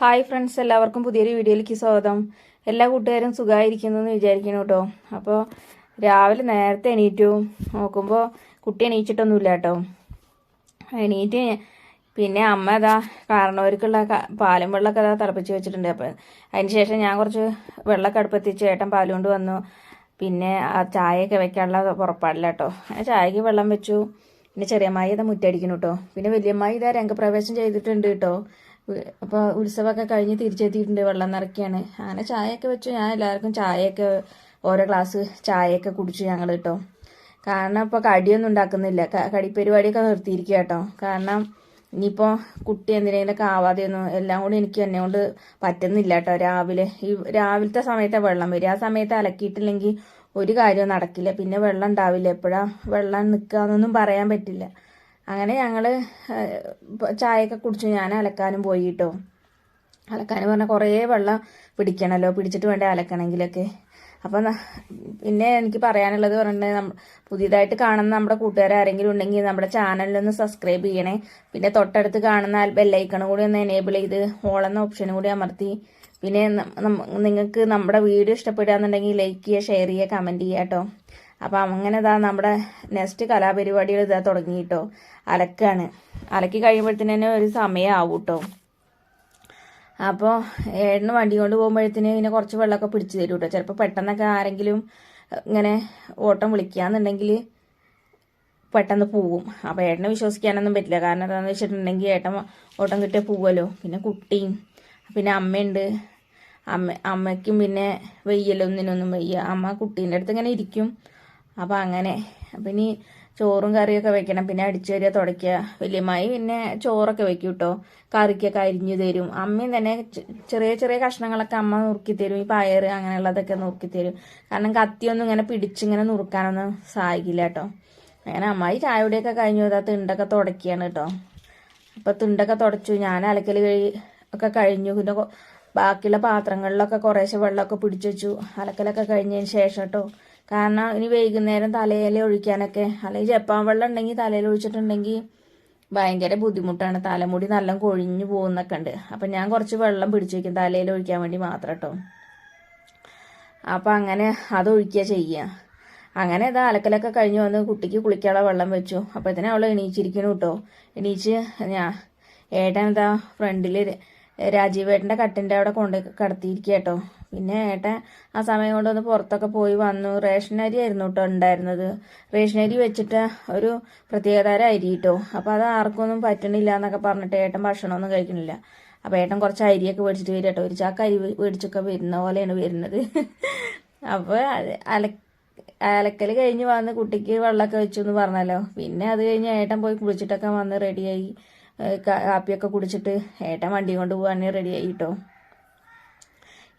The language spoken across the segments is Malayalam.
ഹായ് ഫ്രണ്ട്സ് എല്ലാവർക്കും പുതിയൊരു വീഡിയോയിലേക്ക് സ്വാഗതം. എല്ലാ കൂട്ടുകാരും സുഖമായിരിക്കുന്നു എന്ന് വിചാരിക്കുന്നു കേട്ടോ. അപ്പോൾ രാവിലെ നേരത്തെ എണീറ്റു. നോക്കുമ്പോൾ കുട്ടി എണീച്ചിട്ടൊന്നുമില്ല കേട്ടോ. എണീറ്റ് പിന്നെ അമ്മ അതാ കാരണവർക്കുള്ള പാലും വെള്ളമൊക്കെ അതാ തിളപ്പിച്ച് വെച്ചിട്ടുണ്ട്. അപ്പം അതിന് ശേഷം ഞാൻ കുറച്ച് വെള്ളമൊക്കെ അടുപ്പത്തിച്ച് ചേട്ടൻ പാൽ കൊണ്ട് വന്നു. പിന്നെ ആ ചായയൊക്കെ വെക്കാനുള്ള പുറപ്പാടില്ല കേട്ടോ. ചായക്ക് വെള്ളം വെച്ചു. പിന്നെ ചെറിയമ്മായി ഇതാ മുറ്റടിക്കുന്നു കേട്ടോ. പിന്നെ വലിയമ്മായി ഇതാ രംഗപ്രവേശം ചെയ്തിട്ടുണ്ട് കേട്ടോ. അപ്പോൾ ഉത്സവമൊക്കെ കഴിഞ്ഞ് തിരിച്ചെത്തിയിട്ടുണ്ട് വെള്ളം നിറയ്ക്കുകയാണ് അങ്ങനെ ചായയൊക്കെ വെച്ചു. ഞാൻ എല്ലാവർക്കും ചായയൊക്കെ ഓരോ ഗ്ലാസ് ചായയൊക്കെ കുടിച്ചു ഞങ്ങൾ കേട്ടോ കാരണം ഇപ്പോൾ കടിയൊന്നും ഉണ്ടാക്കുന്നില്ല. കടി പരിപാടിയൊക്കെ നിർത്തിയിരിക്കുക കേട്ടോ കാരണം ഇനിയിപ്പോൾ കുട്ടി എന്തിനേലൊക്കെ ആവാതെയൊന്നും എല്ലാം കൂടി എനിക്ക് എന്നെ കൊണ്ട് പറ്റുന്നില്ല കേട്ടോ രാവിലെ. ഈ രാവിലത്തെ സമയത്തെ വെള്ളം വരും ആ സമയത്ത് അലക്കിയിട്ടില്ലെങ്കിൽ ഒരു കാര്യവും നടക്കില്ല. പിന്നെ വെള്ളം ഉണ്ടാവില്ല. എപ്പോഴാണ് വെള്ളം നിൽക്കുക എന്നൊന്നും പറയാൻ പറ്റില്ല. അങ്ങനെ ഞങ്ങൾ ചായയൊക്കെ കുടിച്ചു. ഞാൻ അലക്കാനും പോയി കേട്ടോ അലക്കാൻ പറഞ്ഞാൽ കുറേ വെള്ളം പിടിക്കണമല്ലോ പിടിച്ചിട്ട് വേണ്ടേ അലക്കണമെങ്കിലൊക്കെ അപ്പം പിന്നെ എനിക്ക് പറയാനുള്ളത് പറഞ്ഞിട്ടുണ്ടെങ്കിൽ പുതിയതായിട്ട് കാണുന്ന നമ്മുടെ കൂട്ടുകാർ ആരെങ്കിലും ഉണ്ടെങ്കിൽ നമ്മുടെ ചാനലിലൊന്ന് സബ്സ്ക്രൈബ് ചെയ്യണേ. പിന്നെ തൊട്ടടുത്ത് കാണുന്ന ബെല്ലൈക്കണും കൂടി ഒന്ന് എനേബിൾ ചെയ്ത് ഓളെന്ന ഓപ്ഷനും കൂടി അമർത്തി. പിന്നെ നിങ്ങൾക്ക് നമ്മുടെ വീഡിയോ ഇഷ്ടപ്പെടുകയെന്നുണ്ടെങ്കിൽ ലൈക്ക് ചെയ്യുക ഷെയർ ചെയ്യുക കമന്റ് ചെയ്യുക കേട്ടോ അപ്പം അങ്ങനെ ഇതാ നമ്മുടെ നെക്സ്റ്റ് കലാപരിപാടികൾ ഇതാ തുടങ്ങി കേട്ടോ അലക്കാണ്. അലക്കി കഴിയുമ്പോഴത്തേന് തന്നെ ഒരു സമയമാവും കേട്ടോ അപ്പോൾ ഏഴിന് വണ്ടി കൊണ്ട് പോകുമ്പോഴത്തേന് പിന്നെ കുറച്ച് വെള്ളമൊക്കെ പിടിച്ചു തരും കേട്ടോ ചിലപ്പോൾ പെട്ടെന്നൊക്കെ ആരെങ്കിലും ഇങ്ങനെ ഓട്ടം വിളിക്കുകയെന്നുണ്ടെങ്കിൽ പെട്ടെന്ന് പോവും. അപ്പോൾ ഏട്ടനെ വിശ്വസിക്കാനൊന്നും പറ്റില്ല. കാരണം എന്താണെന്ന് വെച്ചിട്ടുണ്ടെങ്കിൽ ഏട്ടൻ ഓട്ടം കിട്ടിയാൽ പോവുമല്ലോ പിന്നെ കുട്ടിയും പിന്നെ അമ്മയുണ്ട്. അമ്മ അമ്മയ്ക്കും പിന്നെ വെയ്യലൊന്നിനൊന്നും വയ്യ. അമ്മ കുട്ടീന്റെ അടുത്ത് ഇങ്ങനെ ഇരിക്കും. അപ്പോൾ അങ്ങനെ. അപ്പം ഇനി ചോറും കറിയൊക്കെ വെക്കണം. പിന്നെ അടിച്ചു വരിക തുടയ്ക്കുക. വലിയമായി പിന്നെ ചോറൊക്കെ വെക്കും കേട്ടോ കറിക്കൊക്കെ അരിഞ്ഞു തരും. അമ്മയും തന്നെ ചെറിയ ചെറിയ കഷ്ണങ്ങളൊക്കെ അമ്മ നുറുക്കി തരും. ഈ പയറ് അങ്ങനെയുള്ളതൊക്കെ നുറുക്കി തരും. കാരണം കത്തിയൊന്നും ഇങ്ങനെ പിടിച്ചിങ്ങനെ നുറുക്കാനൊന്നും സഹായിക്കില്ല കേട്ടോ അങ്ങനെ അമ്മായി ചായയുടെയൊക്കെ കഴിഞ്ഞു. അതാ തിണ്ടൊക്കെ തുടക്കുകയാണ് കേട്ടോ അപ്പോൾ തിണ്ടൊക്കെ തുടച്ചു. ഞാൻ അലക്കൽ കഴി ഒക്കെ കഴിഞ്ഞു. പിന്നെ ബാക്കിയുള്ള പാത്രങ്ങളിലൊക്കെ കുറേശ്ശെ വെള്ളമൊക്കെ പിടിച്ചു വെച്ചു. അലക്കലൊക്കെ കഴിഞ്ഞതിന് ശേഷം കേട്ടോ കാരണം ഇനി വൈകുന്നേരം തലയിൽ ഒഴിക്കാനൊക്കെ അല്ലെങ്കിൽ ജപ്പാൻ വെള്ളം ഉണ്ടെങ്കിൽ തലയിൽ ഒഴിച്ചിട്ടുണ്ടെങ്കിൽ ഭയങ്കര ബുദ്ധിമുട്ടാണ്. തലമുടി നല്ല കൊഴിഞ്ഞു പോകുന്നൊക്കെ ഉണ്ട്. അപ്പം ഞാൻ കുറച്ച് വെള്ളം പിടിച്ചു വയ്ക്കും തലയിൽ ഒഴിക്കാൻ വേണ്ടി മാത്രം കേട്ടോ അപ്പം അങ്ങനെ അത് ഒഴിക്കുക ചെയ്യുക അങ്ങനെ ഇത് അലക്കലൊക്കെ കഴിഞ്ഞ് വന്ന് കുട്ടിക്ക് കുളിക്കാനുള്ള വെള്ളം വെച്ചു. അപ്പോഴത്തേനും അവൾ എണീച്ചിരിക്കണു കേട്ടോ എണീച്ച് ഞാൻ ഏട്ടൻ എന്താ ഫ്രണ്ടിൽ രാജീവേട്ടന്റെ കട്ടിന്റെ അവിടെ കൊണ്ട് കിടത്തിയിരിക്കുക കേട്ടോ പിന്നെ ഏട്ടൻ ആ സമയം കൊണ്ടൊന്ന് പുറത്തൊക്കെ പോയി വന്നു. റേഷൻ അരി ആയിരുന്നു കേട്ടോ ഉണ്ടായിരുന്നത്. റേഷൻ അരി വെച്ചിട്ട് ഒരു പ്രത്യേകതര അരി കേട്ടോ അപ്പോൾ അത് ആർക്കൊന്നും പറ്റണില്ല എന്നൊക്കെ പറഞ്ഞിട്ട് ഏട്ടൻ ഭക്ഷണമൊന്നും കഴിക്കണില്ല. അപ്പോൾ ഏട്ടൻ കുറച്ച് അരിയൊക്കെ മേടിച്ചിട്ട് വരും ഒരു ചാക്ക് അരി മേടിച്ചൊക്കെ വരുന്ന പോലെയാണ് വരുന്നത്. അപ്പോൾ അല അലക്കൽ കഴിഞ്ഞ് വന്ന് കുട്ടിക്ക് വെള്ളമൊക്കെ വെച്ചു എന്ന് പറഞ്ഞല്ലോ. പിന്നെ അത് കഴിഞ്ഞ് ഏട്ടൻ പോയി കുളിച്ചിട്ടൊക്കെ വന്ന് റെഡിയായി കാപ്പിയൊക്കെ കുടിച്ചിട്ട് ഏട്ടൻ വണ്ടി കൊണ്ട് പോകാൻ റെഡിയായി കേട്ടോ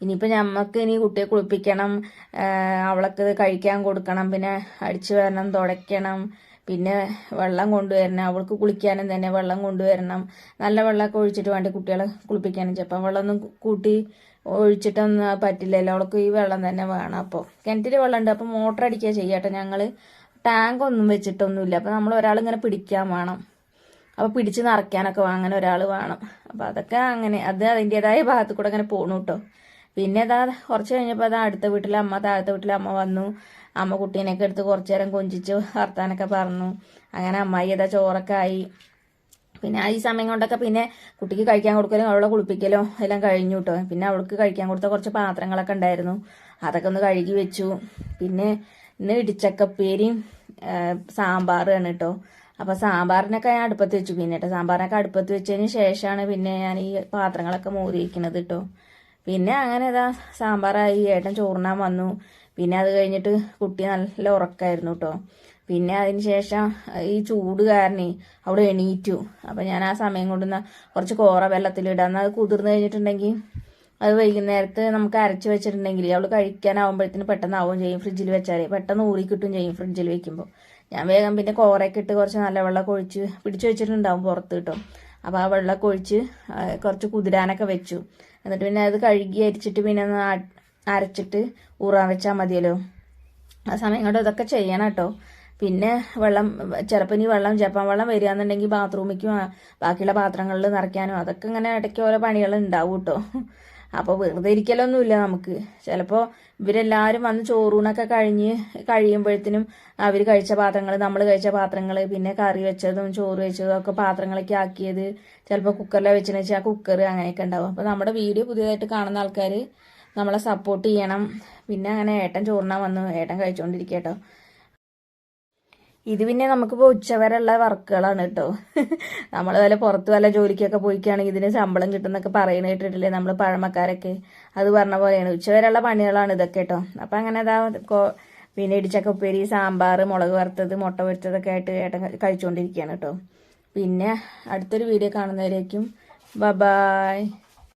ഇനിയിപ്പോൾ ഞമ്മക്ക് ഇനി കുട്ടിയെ കുളിപ്പിക്കണം അവൾക്ക് കഴിക്കാൻ കൊടുക്കണം പിന്നെ അടിച്ചു വരണം തുടയ്ക്കണം പിന്നെ വെള്ളം കൊണ്ടുവരണം അവൾക്ക് കുളിക്കാനും തന്നെ വെള്ളം കൊണ്ടുവരണം നല്ല വെള്ളമൊക്കെ ഒഴിച്ചിട്ട് വേണ്ടി കുട്ടികളെ കുളിപ്പിക്കാനും. ചിലപ്പം വെള്ളമൊന്നും കൂട്ടി ഒഴിച്ചിട്ടൊന്നും പറ്റില്ലല്ലോ അവൾക്ക് ഈ വെള്ളം തന്നെ വേണം അപ്പോൾ കിണറ്റിൽ വെള്ളമുണ്ട് അപ്പോൾ മോട്ടർ അടിക്കുക ചെയ്യാട്ടോ ഞങ്ങൾ ടാങ്ക് ഒന്നും വെച്ചിട്ടൊന്നുമില്ല അപ്പോൾ നമ്മൾ ഒരാൾ ഇങ്ങനെ പിടിക്കാൻ വേണം. അപ്പോൾ പിടിച്ച് നിറയ്ക്കാനൊക്കെ അങ്ങനെ ഒരാൾ വേണം. അപ്പോൾ അതൊക്കെ അങ്ങനെ അത് അതിന്റെതായ ഭാഗത്ത് കൂടെ അങ്ങനെ പോണു കേട്ടോ പിന്നെ അതാ കുറച്ച് കഴിഞ്ഞപ്പോൾ അതാ അടുത്ത വീട്ടിലെ അമ്മ താഴത്തെ വീട്ടിലെ അമ്മ വന്നു. അമ്മ കുട്ടീനെയൊക്കെ എടുത്ത് കുറച്ചു നേരം കൊഞ്ചിച്ച് വർത്താനൊക്കെ പറഞ്ഞു. അങ്ങനെ അമ്മായി അതാ ചോറൊക്കെ ആയി. പിന്നെ ഈ സമയം കൊണ്ടൊക്കെ പിന്നെ കുട്ടിക്ക് കഴിക്കാൻ കൊടുക്കലും അവളെ കുളിപ്പിക്കലും എല്ലാം കഴിഞ്ഞു കേട്ടോ പിന്നെ അവൾക്ക് കഴിക്കാൻ കൊടുത്ത കുറച്ച് പാത്രങ്ങളൊക്കെ ഉണ്ടായിരുന്നു. അതൊക്കെ ഒന്ന് കഴുകി വെച്ചു. പിന്നെ ഇന്ന് ഇടിച്ചക്കപ്പേരിയും സാമ്പാറാണ് കേട്ടോ അപ്പോൾ സാമ്പാറിനൊക്കെ ഞാൻ അടുപ്പത്ത് വെച്ചു. പിന്നെ കേട്ടോ സാമ്പാറിനൊക്കെ അടുപ്പത്ത് വെച്ചതിന് ശേഷമാണ് പിന്നെ ഞാൻ ഈ പാത്രങ്ങളൊക്കെ മൂടി വയ്ക്കുന്നത് കേട്ടോ പിന്നെ അങ്ങനെ ഇതാ സാമ്പാറായി ഏട്ടൻ ചോറിനാൻ വന്നു. പിന്നെ അത് കഴിഞ്ഞിട്ട് കുട്ടി നല്ല ഉറക്കായിരുന്നു കേട്ടോ പിന്നെ അതിന് ശേഷം ഈ ചൂട് കാരണം അവിടെ എണീറ്റു. അപ്പം ഞാൻ ആ സമയം കൊണ്ടുവന്ന കുറച്ച് കോറ വെള്ളത്തിലിടാം എന്നാൽ അത് കുതിർന്നു കഴിഞ്ഞിട്ടുണ്ടെങ്കിൽ അത് വൈകുന്നേരത്ത് നമുക്ക് അരച്ച് വെച്ചിട്ടുണ്ടെങ്കിൽ അവൾ കഴിക്കാനാവുമ്പോഴത്തേന് പെട്ടെന്ന് ആവുകയും ചെയ്യും ഫ്രിഡ്ജിൽ വെച്ചാൽ പെട്ടെന്ന് ഊറി കിട്ടും ചെയ്യും ഫ്രിഡ്ജിൽ വെക്കുമ്പോൾ ഞാൻ വേഗം പിന്നെ കോറയൊക്കെ ഇട്ട് കുറച്ച് നല്ല വെള്ളമൊക്കെ ഒഴിച്ച് പിടിച്ച് വെച്ചിട്ടുണ്ടാവും പുറത്ത് കിട്ടും അപ്പോൾ ആ വെള്ളമൊക്കെ ഒഴിച്ച് കുറച്ച് കുതിരാനൊക്കെ വെച്ചു. എന്നിട്ട് പിന്നെ അത് കഴുകി അരിച്ചിട്ട് പിന്നെ ഒന്ന് അരച്ചിട്ട് ഊറാൻ വെച്ചാൽ മതിയല്ലോ. ആ സമയം കൊണ്ട് ഇതൊക്കെ ചെയ്യണം കേട്ടോ. പിന്നെ വെള്ളം ചിലപ്പോൾ ഇനി വെള്ളം ജപ്പാൻ വെള്ളം വരിക ബാത്റൂമിക്കും ബാത്റൂമിലേക്കും ബാക്കിയുള്ള പാത്രങ്ങളിൽ നിറയ്ക്കാനും അതൊക്കെ ഇങ്ങനെ ഇടയ്ക്ക് ഓരോ പണികൾ ഉണ്ടാവും കേട്ടോ. അപ്പോൾ വെറുതെ ഇരിക്കലൊന്നുമില്ല നമുക്ക്. ചിലപ്പോൾ ഇവരെല്ലാവരും വന്ന് ചോറൂണൊക്കെ കഴിഞ്ഞ് കഴിയുമ്പോഴത്തേനും അവർ കഴിച്ച പാത്രങ്ങൾ നമ്മൾ കഴിച്ച പാത്രങ്ങൾ പിന്നെ കറി വെച്ചതും ചോറ് വെച്ചതും ഒക്കെ പാത്രങ്ങളൊക്കെ ആക്കിയത് ചിലപ്പോൾ കുക്കറിലെ വെച്ചെന്ന് വെച്ചാൽ കുക്കർ അങ്ങനെയൊക്കെ ഉണ്ടാവും. അപ്പോൾ നമ്മുടെ വീഡിയോ പുതിയതായിട്ട് കാണുന്ന ആൾക്കാർ നമ്മളെ സപ്പോർട്ട് ചെയ്യണം. പിന്നെ അങ്ങനെ ഏട്ടൻ ചോറിനാൻ വന്നു. ഏട്ടൻ കഴിച്ചുകൊണ്ടിരിക്കുക ഇത് പിന്നെ നമുക്കിപ്പോൾ ഉച്ചവരെയുള്ള വർക്കുകളാണ് കേട്ടോ. നമ്മൾ വല്ല പുറത്ത് വല്ല ജോലിക്കൊക്കെ പോയിക്കുകയാണെങ്കിൽ ഇതിന് ശമ്പളം കിട്ടുന്നൊക്കെ പറയുന്ന കേട്ടിട്ടില്ലേ നമ്മൾ പഴമക്കാരൊക്കെ? അത് പറഞ്ഞ പോലെയാണ്. ഉച്ചവരെയുള്ള പണികളാണ് ഇതൊക്കെ കേട്ടോ. അപ്പം അങ്ങനെ അതാ പിന്നെ ഇടിച്ചക്ക ഉപ്പേരി സാമ്പാർ മുളക് വറുത്തത് മുട്ട പൊരിച്ചതൊക്കെ ആയിട്ട് ഏട്ടൻ കഴിച്ചുകൊണ്ടിരിക്കുകയാണ് കേട്ടോ. പിന്നെ അടുത്തൊരു വീഡിയോ കാണുന്നവരേക്കും. ബ ബായ്